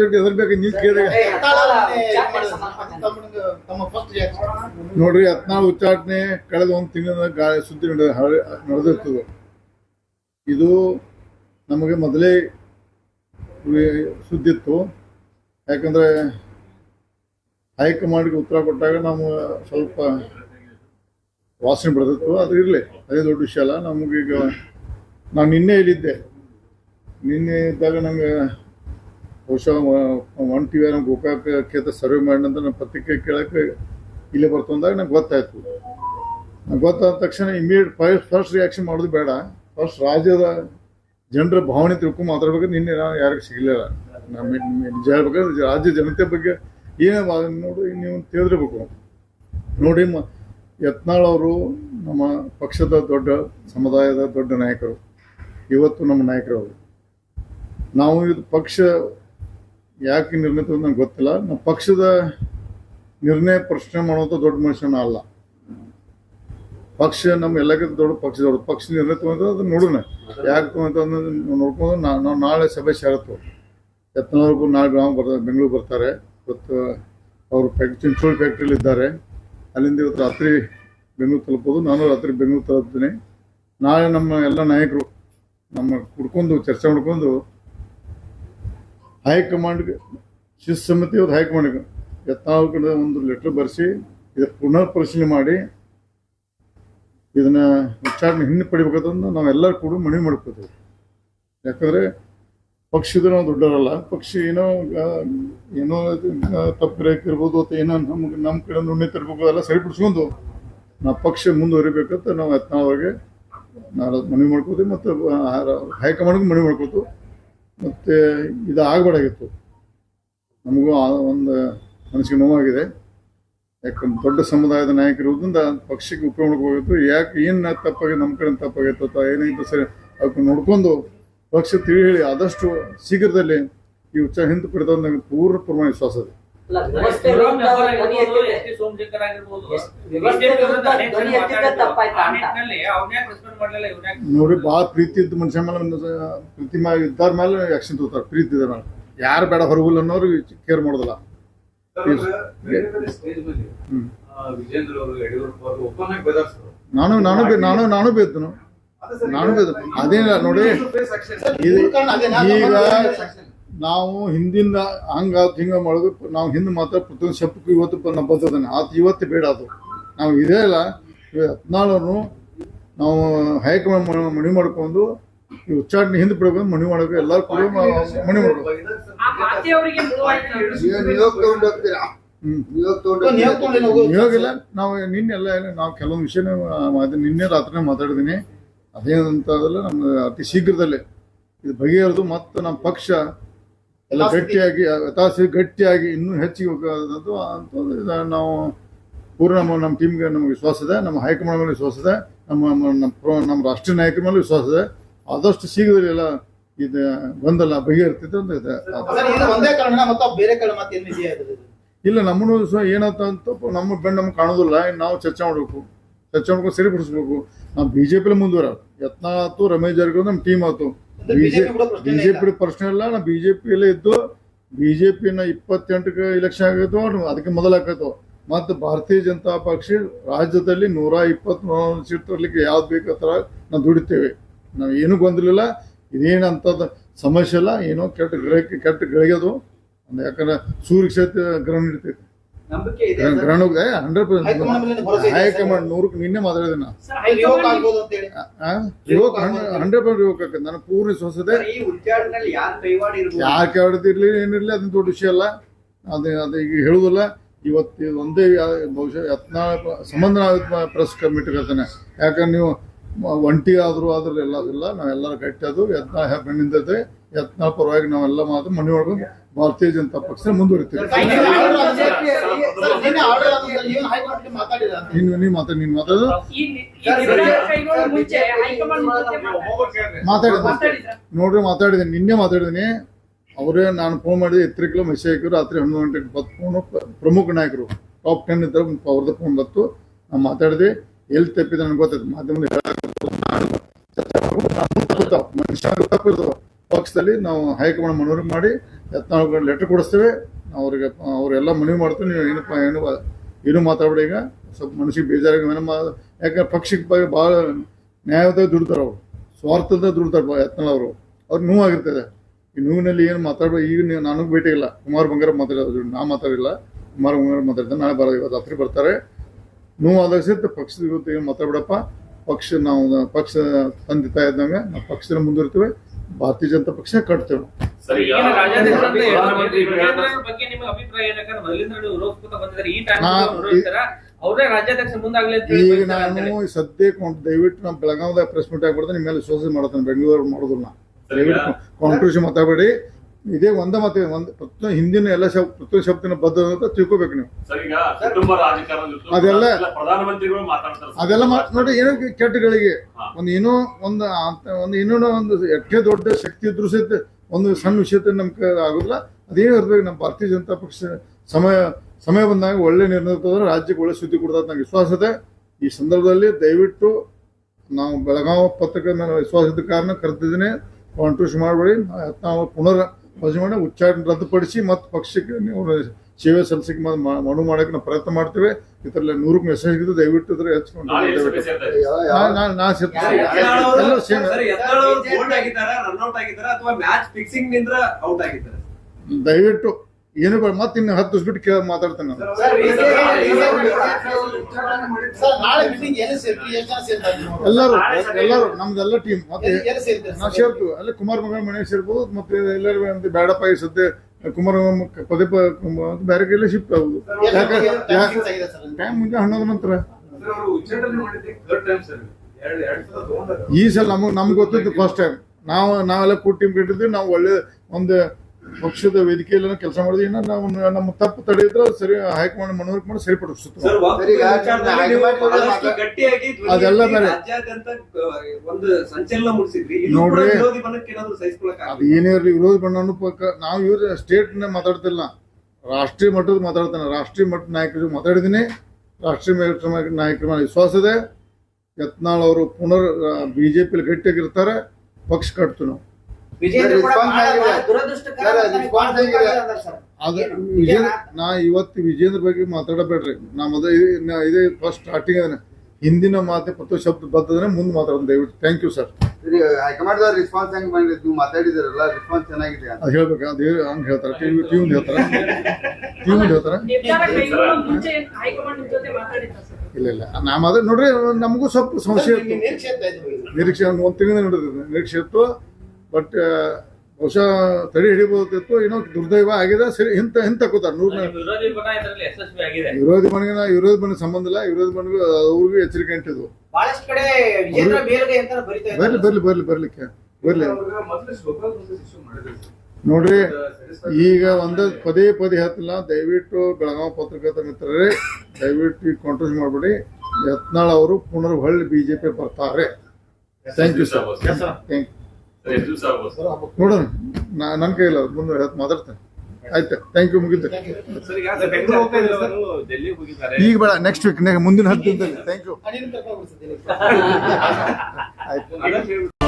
Subject ಹೆದರ್ಬೇಕು ಬೇಕು ನೀವು reaction ನೋಡ್ರಿ ಹತ್ನಾಳು ಉಚ್ಚಾಟನೆ ಕಳೆದ ಒಂದು ತಿಂಗಳ ಗಾಳಿ ಸುದ್ದಿ ನಡೆದಿರ್ತದೆ. ಇದು ನಮಗೆ ಮೊದಲೇ ಸುದ್ದಿ ಸುದ್ದಿತ್ತು. ಯಾಕಂದ್ರೆ ಹೈಕಮಾಂಡ್ಗೆ ಉತ್ತರ ಕೊಟ್ಟಾಗ ನಾವು ಸ್ವಲ್ಪ ವಾಸನೆ ಬರ್ತಿತ್ತು ಅದು ಇರಲಿ ಅದೇ ದೊಡ್ಡ ವಿಷಯ ಅಲ್ಲ. ನಮಗೀಗ ನಾನು ನಿನ್ನೆ ಇಲ್ಲಿದ್ದೆ ನಿನ್ನೆ ಇದ್ದಾಗ ನಂಗೆ ಬಹುಶಃ ಒನ್ ಟಿ ವಿ ನಮ್ಮ ಗೋಕಾಕ ಸರ್ವೆ ಮಾಡಿ ಅಂತ ನಾನು ಪತ್ರಿಕೆ ಕೇಳಕ್ಕೆ ಇಲ್ಲೇ ಬರ್ತು ಅಂದಾಗ ನಂಗೆ ಗೊತ್ತಾಯ್ತು. ನಂಗೆ ಗೊತ್ತಾದ ತಕ್ಷಣ ಇಮಿಡಿಯೇಟ್ ಫಸ್ಟ್ ರಿಯಾಕ್ಷನ್ ಮಾಡೋದು ಬೇಡ. ಫಸ್ಟ್ ರಾಜ್ಯದ ಜನರ ಭಾವನೆ ತಿಳ್ಕೊಂಡು ಮಾತಾಡ್ಬೇಕು. ನಿನ್ನೆ ನಾನು ಯಾರಿಗೂ ಸಿಗಲಿಲ್ಲ. ನಮ್ಮ ನಿಜ ಹೇಳ್ಬೇಕಾದ್ರೆ ರಾಜ್ಯ ಜನತೆ ಬಗ್ಗೆ ಏನೇ ನೋಡು, ನೀವು ತಿಳಿದಿರ್ಬೇಕು. ನೋಡಿ ಮ ಯತ್ನಾಳ್ ಅವರು ನಮ್ಮ ಪಕ್ಷದ ದೊಡ್ಡ ಸಮುದಾಯದ ದೊಡ್ಡ ನಾಯಕರು. ಇವತ್ತು ನಮ್ಮ ನಾಯಕರವರು ನಾವು ಇದು ಪಕ್ಷ ಯಾಕೆ ನಿರ್ಣಯ ತಗೊಂಡು ನಂಗೆ ಗೊತ್ತಿಲ್ಲ. ನಮ್ಮ ಪಕ್ಷದ ನಿರ್ಣಯ ಪ್ರಶ್ನೆ ಮಾಡುವಂಥ ದೊಡ್ಡ ಮನುಷ್ಯನ ಅಲ್ಲ. ಪಕ್ಷ ನಮ್ಮ ಎಲ್ಲಕ್ಕಿಂತ ದೊಡ್ಡ ಪಕ್ಷ ಪಕ್ಷ ನಿರ್ಣಯ ತಗೊಂಡ್ರೆ ಅದನ್ನ ನೋಡೋಣ ಯಾಕೆ ತಗೊಂತ ನೋಡ್ಕೊಂಡು ನಾವು ನಾಳೆ ಸಭೆ ಸೇರತ್ತು. ಯತ್ನಾಳ್ ನಾಳೆ ಗ್ರಾಮ ಬರ್ತಾರೆ ಬೆಂಗಳೂರು ಬರ್ತಾರೆ. ಇವತ್ತು ಅವರು ಫ್ಯಾಕ್ಟ್ರಿ ಚಿಂಚೋಳಿ ಫ್ಯಾಕ್ಟ್ರಿಲಿ ಇದ್ದಾರೆ. ಅಲ್ಲಿಂದ ಇವತ್ತು ರಾತ್ರಿ ಬೆಂಗಳೂರು ತಲುಪೋದು. ನಾನು ರಾತ್ರಿ ಬೆಂಗಳೂರು ತಲುಪ್ತೀನಿ. ನಾಳೆ ನಮ್ಮ ಎಲ್ಲ ನಾಯಕರು ನಮ್ಮ ಕುಡ್ಕೊಂಡು ಚರ್ಚೆ ಮಾಡ್ಕೊಂಡು ಹೈಕಮಾಂಡ್ಗೆ ಶಿಸ್ತು ಸಮಿತಿ ಅವ್ರು ಹೈಕಮಾಂಡ್ಗೆ ಯತ್ನಾಳ್ ಕಡೆ ಒಂದು ಲೆಟರ್ ಬರೆಸಿ ಇದಕ್ಕೆ ಪುನರ್ ಪರಿಶೀಲನೆ ಮಾಡಿ ಇದನ್ನ ವಿಚಾರಣೆ ಹಿಂದೆ ಪಡಿಬೇಕಂದ್ರೆ ನಾವೆಲ್ಲರೂ ಕೂಡ ಮನವಿ ಮಾಡ್ಕೋತೀವಿ. ಯಾಕಂದ್ರೆ ಪಕ್ಷದ ನಾವು ದೊಡ್ಡವರಲ್ಲ, ಪಕ್ಷಿ ಏನೋ ಏನೋ ತಪ್ಪು ಗ್ರಹಿಕೆ ಇರ್ಬೋದು ಅಥವಾ ಏನೋ ನಮ್ಗೆ ನಮ್ಮ ಕಡೆ ನುಣ್ಣೆ ತರಬೇಕು ಎಲ್ಲ ಸರಿಪಡಿಸ್ಕೊಂಡು ನಾವು ಪಕ್ಷ ಮುಂದುವರಿಬೇಕಂತ ನಾವು ಯತ್ನಾಳವ್ರಿಗೆ ನಾನು ಮನವಿ ಮಾಡ್ಕೋತೀವಿ ಮತ್ತು ಹೈಕಮಾಂಡ್ಗೂ ಮನವಿ ಮಾಡ್ಕೋತೀವಿ ಮತ್ತು ಇದು ಆಗಬಾರ್ದಾಗಿತ್ತು ನಮಗೂ ಒಂದು ಮನಸ್ಸಿಗೆ ನೋವಾಗಿದೆ. ಯಾಕಂದ್ರೆ ದೊಡ್ಡ ಸಮುದಾಯದ ನಾಯಕರಿರೋದ್ರಿಂದ ಪಕ್ಷಕ್ಕೆ ಹೋಗಿತ್ತು. ಯಾಕೆ ಏನು ತಪ್ಪಾಗಿ ನಮ್ಮ ಕಡೆ ತಪ್ಪಾಗಿತ್ತು ಅಥವಾ ಏನಾಯಿತು ಸರಿ ಅದಕ್ಕೆ ನೋಡ್ಕೊಂಡು ಪಕ್ಷ ತಿಳಿ ಹೇಳಿ ಆದಷ್ಟು ಶೀಘ್ರದಲ್ಲಿ ಈ ಉಚ್ಚ ಹಿಂದೆ ಪಡೆದ ಪೂರ್ಣ ಪ್ರಮಾಣ ವಿಶ್ವಾಸ ಇದೆ. ಸೋಮಶೇಖರ್ ಆಗಿರ್ಬೋದು ಎಸ್- ವ್ಯವಸ್ಥೆ ವಿರುದ್ಧ ಧ್ವನಿ ಎತ್ತಿದ್ದೆ ತಪ್ಪಾಯ್ತಾ ಅಂತ. ಅವನ್ಯಾಕ್ ಮಾಡ್ಲಿಲ್ಲ ಇವ್ನ್ಯಾಕ್ ನೋಡಿ ಭಾಳ ಪ್ರೀತಿ ಇದ್ದ ಮನುಷ್ಯ ಮೇಲೆ ಪ್ರೀತಿ ಮೇಲೆ ಇದ್ದಾರ ಮೇಲೆ ಆಕ್ಷನ್ ತಗೋತಾರೆ. ಪ್ರೀತಿ ಇದ್ದಾರೆ ಮೇಲೆ. ಯಾರು ಬೇಡ ಹೊರಗುಲ್ಲ ಅನ್ನೋರು ಕೇರ್ ಮಾಡೋದಿಲ್ಲ. ನಾನು ನಾನು ನಾನು ನಾನು ಬೇದ್ನು ನಾನು ಬೇದ ಅದೇನಿಲ್ಲ ನೋಡಿ ಈಗ ನಾವು ಹಿಂದಿಂದ ಹಂಗ ಹಿಂಗ ಮಾಡೋದು ನಾವು ಹಿಂದೆ ಮಾತ್ರ ಪ್ರತಿಯೊಂದು ಶಬ್ದಕ್ಕೂ ಇವತ್ತು ಬರ್ತದಾನೆ ಆತ ಇವತ್ತು ಬೇಡ ಅದು. ನಾವು ಇದೇ ಇಲ್ಲ ಹದಿನಾಳನು ನಾವು ಹೈಕಮಾಂಡ್ ಮಣಿ ಮನವಿ ಮಾಡ್ಕೊಂಡು ಈ ಉಚ್ಚಾಟನೆ ಹಿಂದೆ ಬಿಡಬೇಕು ಮಣಿ ಮಾಡಬೇಕು ಎಲ್ಲರೂ ಕೂಡ ಮಣಿ ಮಾಡಬೇಕು. ಇವಾಗಿಲ್ಲ ನಾವು ನಿನ್ನೆ ಎಲ್ಲ ನಾವು ಕೆಲವೊಂದು ವಿಷಯ ನಿನ್ನೆ ರಾತ್ರಿ ಮಾತಾಡಿದ್ದೀನಿ. ಅದೇನಂತ ನಮ್ಮ ಅತಿ ಶೀಘ್ರದಲ್ಲೇ. ಇದು ಬಗೆಹರಿದು ಮತ್ತು ನಮ್ಮ ಪಕ್ಷ ಎಲ್ಲ ಗಟ್ಟಿಯಾಗಿ ತಾಸಿ ಗಟ್ಟಿಯಾಗಿ ಇನ್ನೂ ಹೆಚ್ಚಿಗೆ ಹೋಗೋದು ಅಂತಂದ್ರೆ ನಾವು ಪೂರ್ಣ ನಮ್ಮ ನಮ್ಮ ಟೀಮ್ಗೆ ನಮಗೆ ವಿಶ್ವಾಸ ಇದೆ ನಮ್ಮ ಹೈಕಮಾಂಡ್ ಮೇಲೆ ವಿಶ್ವಾಸ ಇದೆ ನಮ್ಮ ನಮ್ಮ- ಪ್ರ- ನಮ್ಮ ರಾಷ್ಟ್ರೀಯ ನಾಯಕರ ಮೇಲೆ ವಿಶ್ವಾಸ ಇದೆ. ಆದಷ್ಟು ಶೀಘ್ರದಲ್ಲಿ ಎಲ್ಲ ಇದು. ಗೊಂದಲ ಬಗೆಹರಿತೈತೆ ಅಂತ ಇದೆ ಇಲ್ಲ ನಮ್ಮನ್ನು ಸಹ ಏನಂತ ನಮ್ಮ ಬೆನ್ನು ನಮ್ಗೆ ಕಾಣೋದಿಲ್ಲ ನಾವು ಚರ್ಚೆ ಮಾಡಬೇಕು. ಮಾಡ್ಕೊಂಡು ಸರಿಪಡಿಸ್ಬೇಕು. ನಾವು ಬಿ ಜೆ ಪಿಲಿ ಮುಂದುವರ. ಯತ್ನ ಆಯ್ತು ರಮೇಶ್ ಜಾರಕಿಹೊಳಿ ನಮ್ಮ ಟೀಮ್ ಆಯ್ತು ಬಿ ಬಿಜೆಪಿ ಪಿ ಪ್ರಶ್ನೆ ಇಲ್ಲ ನಾವು ಬಿ ಜೆ ಪಿಯಲ್ಲೇ ಇದ್ದು ಬಿ ಜೆ ಪಿನ ಇಪ್ಪತ್ತೆಂಟಕ್ಕೆ ಇಲೆಕ್ಷನ್ ಆಗೈತು ಅದಕ್ಕೆ ಮೊದಲಾಕೈತು ಮತ್ತು ಭಾರತೀಯ ಜನತಾ ಪಕ್ಷ ರಾಜ್ಯದಲ್ಲಿ ನೂರ ಇಪ್ಪತ್ತ್ ಸೀಟ್ ತರಲಿಕ್ಕೆ ಯಾವ್ದು ಬೇಕು ಥರ ನಾವು ದುಡಿತೇವೆ. ನಾವು ಏನು ಗೊಂದಲಿಲ್ಲ ಇದೇನಂತದ ಸಮಸ್ಯೆ ಇಲ್ಲ ಏನೋ ಕೆಟ್ಟ ಗ್ರಹಕ್ಕೆ ಕೆಟ್ಟ ಗಳಿಗೆದು ಯಾಕಂದ್ರೆ ಸೂರ್ಯ ಕ್ಷೇತ್ರ ಗ್ರಹಣ ಇರ್ತೈತೆ ನಂಬಿಕೆ ಇದೆ. ಹೈಕಮಾಂಡ್ ನೂರಕ್ಕೆ ನಿನ್ನೆ ಮಾತಾಡಿದೆ ನಾ ರಿವೋಕ್ ಆಗ್ಬೋದು ಅಂತ ಹೇಳಿ ರಿವೋಕ್ ಹಂಡ್ರೆಡ್ ಪರ್ಸೆಂಟ್ ರಿವೋಕ್ ನಾನು ಪೂರ್ಣ ಸ್ವಸತೆ ಇದೆ ಈ ಉಚ್ಚಾರಣೆಯಲ್ಲಿ ಯಾರು ಕೇಳದಿರ್ಲಿ ಏನಿರ್ಲಿ ಅದನ್ನ ದೊಡ್ಡ ವಿಷಯ ಅಲ್ಲ. ಅದು ಅದು ಈಗ ಹೇಳುದಲ್ಲ ಇವತ್ತು ಒಂದೇ ಬಹುಶಃ ಯತ್ನ ಸಂಬಂಧ ಪ್ರೆಸ್ ಕಮಿಟಿ ಕರ್ತಾನೆ ಯಾಕಂದ್ರೆ ನೀವು ಒಂಟಿ ಆದರೂ ಆದ್ರೂ ಎಲ್ಲ ಇಲ್ಲ. ನಾವೆಲ್ಲರೂ ಕಟ್ಟಿ ಅದು ಯತ್ನ ಬೆನ್ನಿಂದದೆ ಯತ್ನ ಪರವಾಗಿ ನಾವೆಲ್ಲ ಮಾತು ಮನೆ ಮಾಡ್ಕೊಂಡು ಭಾರತೀಯ ಜನತಾ ಪಕ್ಷ ಮುಂದುವರಿತೀವಿ. ನೀನು ಮಾತಾಡಿ ನೀನು ಮಾತಾಡೋದು ಈ ನಿ- ಈ ಮುಂಚೆ ಹೈಕಮಾಂಡ್ ಮಾತಾಡಿದ ಮಾತಾಡಿದ್ರ? ನೋಡ್ರಿ ಮಾತಾಡಿದ್ದೀನಿ. ನಿನ್ನೆ ಮಾತಾಡಿದ್ದೀನಿ. ಅವರೇ ನಾನು ಫೋನ್ ಮಾಡಿದ ಎತ್ತರಿಕಲು ಮೆಸೇಜ್ ಹಾಕಿದ್ರು ರಾತ್ರಿ ಹನ್ನೊಂದು ಗಂಟೆಗೆ ಬತ್ತು ಫೋನು ಪ್ರಮುಖ ನಾಯಕರು. ಟಾಪ್ ಟೆನ್ ಇದ್ದಾಗ ಅವ್ರದ್ದು ಫೋನ್ ಬತ್ತು ನಾನು ಮಾತಾಡಿದೆ ಎಲ್ಲಿ ತಪ್ಪಿದೆ ನನಗೆ ಗೊತ್ತಾಯ್ತು. ಮಾಧ್ಯಮದ ಮನುಷ್ಯ ತಪ್ಪಿರ್ತಾವ ಪಕ್ಷದಲ್ಲಿ ನಾವು ಹೈಕಮಾಂಡ್ ಮನವರಿಗೆ ಮಾಡಿ ಯತ್ನಾಳ್ ಲೆಟರ್ ಕೊಡಿಸ್ತೇವೆ. ಅವ್ರಿಗೆ, ಅವರೆಲ್ಲ ಮನವಿ ಮಾಡ್ತೀವಿ ನೀವು ಏನಪ್ಪ ಏನು ಏನು ಮಾತಾಡ್ಬೇಡಿ ಈಗ. ಸ್ವಲ್ಪ ಮನಸ್ಸಿಗೆ ಬೇಜಾರಾಗಿ ಏನಮ್ಮ ಯಾಕಂದ್ರೆ ಪಕ್ಷಕ್ಕೆ ಬಗ್ಗೆ ಭಾಳ ನ್ಯಾಯದ ದುಡ್ತಾರೆ ಅವರು. ಸ್ವಾರ್ಥದ ದುಡ್ತಾರೆ ಯತ್ನಲ್ಲ ಅವರು. ಅವ್ರು ನೋವಾಗಿರ್ತದೆ ಈ ನೋವಿನಲ್ಲಿ ಏನು ಮಾತಾಡ್ಬೇಕು ಈಗ ನೀವು ನನಗೆ ಭೇಟಿ ಇಲ್ಲ ಕುಮಾರ್ ಬಂಗಾರ ಮಾತಾಡೋದು ನಾ ಮಾತಾಡಿಲ್ಲ. ಕುಮಾರ್ ಬಂಗಾರ ಮಾತಾಡ್ತಾರೆ ನಾಳೆ ಬರೋದು ಇವತ್ತು ರಾತ್ರಿ ಬರ್ತಾರೆ. ನೋವಾದಾಗ ಸಹಿತ ಪಕ್ಷದ ಇವತ್ತು ಏನು ಮಾತಾಡ್ಬಿಡಪ್ಪ. ಪಕ್ಷ, ನಾವು ಪಕ್ಷ ತಂದೆ ತಾಯಿ ಇದ್ದಂಗೆ ನಾವು ಪಕ್ಷದಲ್ಲಿ ಮುಂದಿರ್ತೀವಿ. ಭಾರತೀಯ ಜನತಾ ಪಕ್ಷ ಕಟ್ತೇವೆ ಈಗ ನಾನು. ಸದ್ಯಕ್ಕೆ ದಯವಿಟ್ಟು ನಮ್ಮ ಬೆಳಗಾವದಾಗ ಪ್ರೆಸ್ ಮೀಟ್ ಆಗ್ಬಿಡ್ತೇನೆ ನಿಮ್ಮ ಮೇಲೆ ವಿಶ್ವಾಸ ಮಾಡ್ತೇನೆ ಬೆಂಗಳೂರು ಮಾಡೋದಿಲ್ಲ. ನಾ ಸರಿ ಈಗ ದಯವಿಟ್ಟು ಕಾಂಟ್ರಿಬ್ಯೂಷನ್ ಮಾತಾಡಬೇಡಿ. ಇದೇ ಒಂದ ಮತ್ತೆ ಒಂದು ಪ್ರತಿಯೊಂದು ಹಿಂದಿನ ಎಲ್ಲ ಶಬ್ದ ಪ್ರತಿಯೊಂದು ಶಬ್ದನ ಬದ್ಧ ಅಂತ ತಿಳ್ಕೊಬೇಕು ನೀವು. ಅದೆಲ್ಲ- ಅದೆಲ್ಲ ನೋಡಿ ಏನೋ ಕೆಟ್ಟಗಳಿಗೆ. ಒಂದು ಏನೋ ಒಂದು ಒಂದು ಇನ್ನೂ ಒಂದು ಎಷ್ಟೇ ದೊಡ್ಡ ಶಕ್ತಿ ಇದ್ರೂ ಸಹಿತ ಒಂದು ಸಣ್ಣ ವಿಷಯದ ನಮ್ಗೆ ಆಗೋದಿಲ್ಲ. ಅದೇನು ಇರ್ಬೇಕು ನಮ್ಮ ಭಾರತೀಯ ಜನತಾ ಪಕ್ಷ ಸಮಯ ಸಮಯ ಬಂದಾಗ ಒಳ್ಳೆ ನಿರ್ಣಯ ತಗೊಂಡ್ರೆ ರಾಜ್ಯಕ್ಕೆ ಒಳ್ಳೆ ಸುದ್ದಿ ಕೊಡ್ತದೆ ನಂಗೆ ವಿಶ್ವಾಸ ಇದೆ. ಈ ಸಂದರ್ಭದಲ್ಲಿ ದಯವಿಟ್ಟು ನಾವು ಬೆಳಗಾವಿ ಪತ್ರಿಕೆ ಮೇಲೆ ವಿಶ್ವಾಸ ಇದ್ದ ಕಾರಣ ಕರೆದಿದ್ದೀನಿ. ಕಾಂಟ್ರಿಬ್ಯೂಷನ್ ಮಾಡಬೇಡಿ. ನಾವು ಪುನರ್ ವಜೆ ಮಾಡಿ ಉಚ್ಚಾಟನೆ ರದ್ದುಪಡಿಸಿ ಮತ್ತು ಪಕ್ಷಕ್ಕೆ ನೀವು ಸೇವೆ ಸಲ್ಲಿಸಕ್ಕೆ ಮನವಿ ಮಾಡೋಕೆ ನಾವು ಪ್ರಯತ್ನ ಮಾಡ್ತೇವೆ. ಇದರಲ್ಲಿ ನೂರಕ್ಕೆ ಮೆಸೇಜ್ ಇದ್ದು ದಯವಿಟ್ಟು ಇದ್ರೆ ಇದೆ? ನಾ- ಸೇರ್ತೀನಿ. ದಯವಿಟ್ಟು ಏನು ಬೇಡ ಮತ್ತೆ ಇನ್ನು ಹತ್ತು ದಿವಸ ಬಿಟ್ಟು ಕೇಳ ಮಾತಾಡ್ತೇನೆ ನಾನು? ಎಲ್ಲರೂ ಎಲ್ಲರೂ ನಮ್ದೆಲ್ಲ ಟೀಮ್ ಮತ್ತೆ ನಾವು? ಸೇರ್ತೀವಿ. ಅಲ್ಲೇ ಕುಮಾರ್ ಮಗ ಮನೆ ಸೇರ್ಬೋದು ಮತ್ತೆ ಎಲ್ಲರೂ ಅಂತ ಬೇಡಪ್ಪ ಈ ಸದ್ಯ ಕುಮಾರ್ ಪದೇ ಪ- ಬೇರೆ ಕೈಲಿ ಶಿಫ್ಟ್ ಆಗುದು? ಟೈಮ್ ಮುಂಜೆ ಹನ್ನೊಂದು ನಂತರ. ಈ ಸಲ ನಮಗೆ ನಮ್ಗೆ ಗೊತ್ತಿತ್ತು ಫಸ್ಟ್ ಟೈಮ್ ನಾವು ನಾವೆಲ್ಲ ಕೂಟ್ ಟೀಮ್ ಕಟ್ಟಿದ್ವಿ ನಾವು ಒಳ್ಳೆ ಒಂದು ಪಕ್ಷದ ವೇದಿಕೆಯಲ್ಲಿ ಕೆಲಸ ಮಾಡಿದ್ರೆ ಇನ್ನು ನಾವು ನಮ್ಮ ತಪ್ಪು ತಡೆಯಿದ್ರೆ ಸರಿ ಹೈಕಮಾಂಡ್ ಮನವರಿಕೆ ಮಾಡಿ ಸರಿಪಡಿಸುತ್ತೆ ಅದೆಲ್ಲ ಬೇರೆ. ನೋಡ್ರಿ. ವಿರೋಧಿ ಬಣಕ್ಕೆ ಏನಾದ್ರು ಸಹಿಸ್ಕೊಳಕ್ ಅದು ಏನೇ ಇರಲಿ ವಿರೋಧ ಬಣ್ಣ ನಾವು ಇವ್ರ ಸ್ಟೇಟ್ ಮಾತಾಡ್ತಿಲ್ಲ. ರಾಷ್ಟ್ರೀಯ ಮಟ್ಟದ ಮಾತಾಡ್ತಾನೆ. ರಾಷ್ಟ್ರೀಯ ಮಟ್ಟದ ನಾಯಕರು ಮಾತಾಡಿದ್ದೀನಿ. ರಾಷ್ಟ್ರೀಯ ಮಟ್ಟದ ನಾಯಕರ ಮೇಲೆ ವಿಶ್ವಾಸ ಇದೆ. ಯತ್ನಾಳ್ ಅವರು ಪುನರ್ ಬಿಜೆಪಿಲಿ ಗಟ್ಟಿಯಾಗಿರ್ತಾರೆ. ಪಕ್ಷ ಕಟ್ತು ನಾವು. ನಾ ಇವತ್ತು ವಿಜೇಂದ್ರ ಬಗ್ಗೆ ಮಾತಾಡಬೇಡ್ರಿ. ನಾ ಮೊದಲ ಇದೇ ಫಸ್ಟ್ ಸ್ಟಾರ್ಟಿಂಗ್ ಅದನ್ನ ಹಿಂದಿನ ಮಾತೆ ಪತ್ತು ಶಬ್ದ ಬರ್ತದ್ರೆ ಮುಂದೆ ಮಾತಾಡೋದು ದಯವಿಟ್ಟು. Thank you sir high command ಅವ್ರ ರೆಸ್ಪಾನ್ಸ್ ಹೆಂಗ್ ಬಂದಿದೆ ನೀವು ಮಾತಾಡಿದಿರಲ್ಲ ರೆಸ್ಪಾನ್ಸ್ ಚೆನ್ನಾಗಿದೆ ಅಂತ. ಅದು ಹೇಳ್ಬೇಕು ಅದು ಹಂಗೆ ಹೇಳ್ತಾರೆ. ಟಿವಿ ಟಿವಿ ಹೇಳ್ತಾರೆ? ಟಿವಿ ಹೇಳ್ತಾರೆ? ಹೈಕಮಾಂಡ್ ಇಲ್ಲ ಇಲ್ಲ. ನಾ ಮಾತ್ರ ನೋಡ್ರಿ ನಮಗೂ ಸ್ವಲ್ಪ ಸಂಶಯ ಇತ್ತು. ನಿರೀಕ್ಷೆ ಒಂದ್ ತಿಂಗಳ ನಡೆದಿದೆ. ನಿರೀಕ್ಷೆ ಇತ್ತು. ಬಟ್ ಬಹುಶಃ ತಡೆ ಹಿಡಿಬಹುದಿತ್ತು ಏನೋ ದುರ್ದೈವ ಆಗಿದೆ ಸರಿ ಹಿಂತ ಕೂತಾರೆ. ನೂರ ವಿರೋಧಿ ಮನೆಗೆ ಆಗಿದೆ. ವಿರೋಧಿ ಬಣ್ಣ ಸಂಬಂಧ ಇಲ್ಲ ವಿರೋಧ ಮನೆಗೆ ಅವ್ರಿಗೂ ಎಚ್ಚರಿಕೆ ಅಂಟಿದ್ವು ಬರ್ಲಿ ಬರ್ಲಿ ಬರ್ಲಿ ಬರ್ಲಿಕ್ಕೆ. ಬರ್ಲಿ. ನೋಡ್ರಿ ಈಗ ಒಂದು ಪದೇ ಪದೇ ಹತ್ತಿಲ್ಲ ದಯವಿಟ್ಟು ಬೆಳಗಾವಿ ಪತ್ರಕರ್ತ ಮಿತ್ರರೇ ದಯವಿಟ್ಟು ಈಗ ಕಾಂಟ್ರೋಸ್ ಮಾಡಬೇಡಿ. ಯತ್ನಾಳ್ ಅವರು ಪುನರ್ ಹೊಳ್ಳಿ ಬಿಜೆಪಿ ಬರ್ತಾರೆ thank you sir thank sir, ಎಷ್ಟು ದಿವಸ ಆಗ್ಬೋದು. ಸರ್? ನೋಡೋಣ. ನಾ- ನನ್ನ ಕೈಯಲ್ಲಿ ಮುಂದೆ ಹೇಳ್ತ- ಮಾತಾಡ್ತೇನೆ. ಆಯ್ತು ಥ್ಯಾಂಕ್ ಯು ಸರ್, ಈಗ ಬೆಂಗಳೂರು ಹೋಗ್ತಾ ಇದ್ದಾರೆ ಸರ್. ಈಗ ಬೇಡ ನೆಕ್ಸ್ಟ್ ವೀಕ್ ಮುಂದಿನ ಹತ್ತು ದಿನದಲ್ಲಿ. ಥ್ಯಾಂಕ್ ಯು ಆಯ್ತು.